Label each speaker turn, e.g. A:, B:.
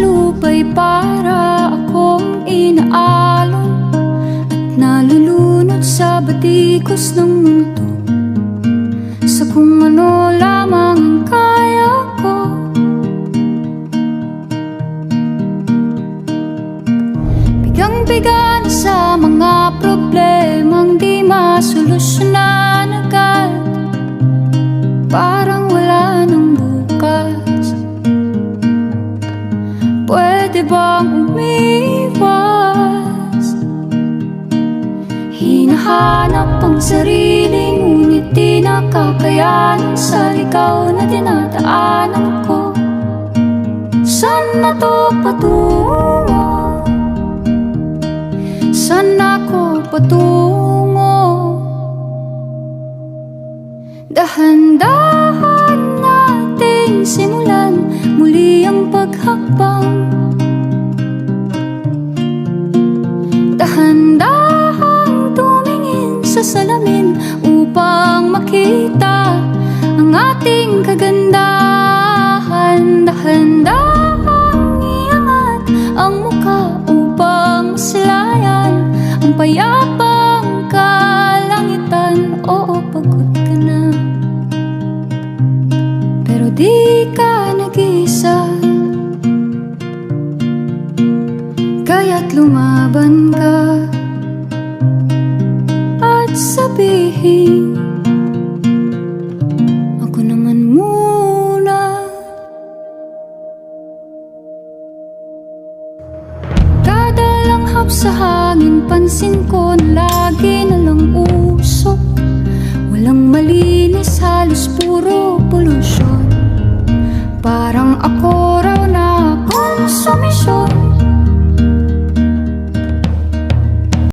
A: lubay para akong inaalon At nalulunod sa batikos ng mundo. Sa kung ano lamang ang kaya ko. Bigang-biga sa mga Pwede bang umiwas? Hinahanap ang sarili Ngunit di nakakayanan Sa ligaw na dinadaanan ko Saan na to patungo? Saan ako patungo? Dahan-dahan nating simulan Muli ang paghakbang salamin Upang makita ang ating kagandahan. Dahan-dahan iangat ang muka Upang masilayan ang payapang kalangitan. Oo, pagod ka na. Pero di ka nag-isa Kaya't lumaban ka sabihin. Ako naman muna. Kada langhap sa hangin Pansin ko na lagi